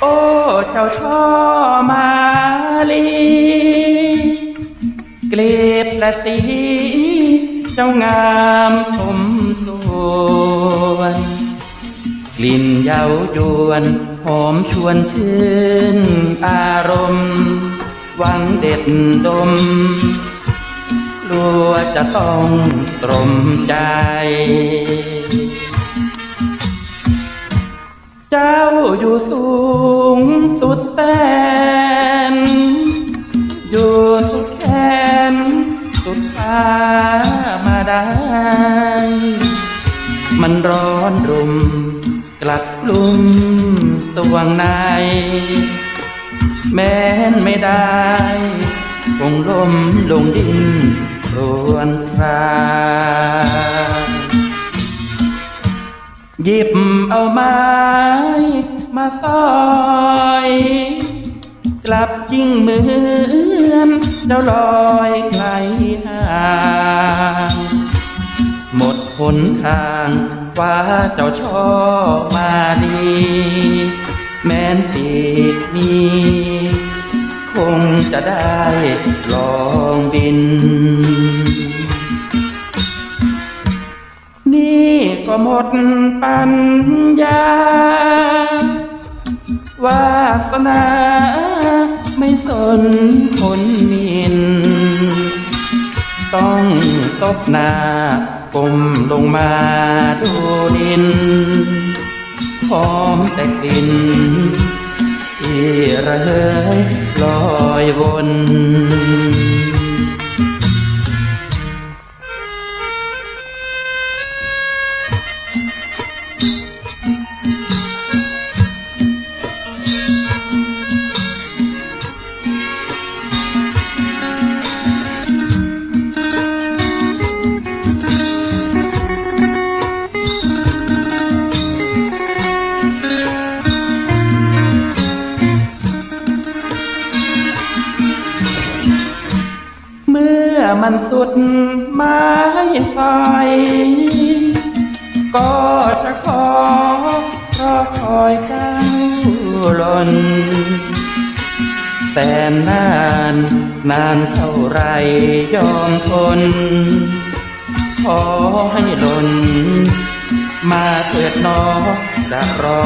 โอ้เจ้าช่อมาลีเกลีบและสีเจ้างามสมส่วนกลิ่นเย้ายวนหอมชวนชื่นอารมณ์หวังเด็ดดมกลัวจะต้องตรมใจ อยู่สูงสุดแสน อยู่สุดแขนสุดขามาได้ มันร้อนรุมกลัดกลุ่มสว่างใน แม้นไม่ได้คงล้มลงดินรวนครางหยิบเอาไม้ มาซอยกลับยิ่งเหมือนเจ้าลอยไกลห่างหมดหนทางฟ้าเจ้าช่อมาดี แม้นปีกมีคงจะได้ลองบิน นี่ก็หมดปัญญา วาสนาไม่สนคนมิน ต้องตบหน้าก้มลงมาดูดินหอมแต่กลิ่นที่ระเหยลอยวน มื่อมันสุดไม้ไฟก็จะขอรอคอยก้าวหล่นแสนนานนานเท่าไรยอมทน ขอให้หล่น มาเถิดนอจะรอ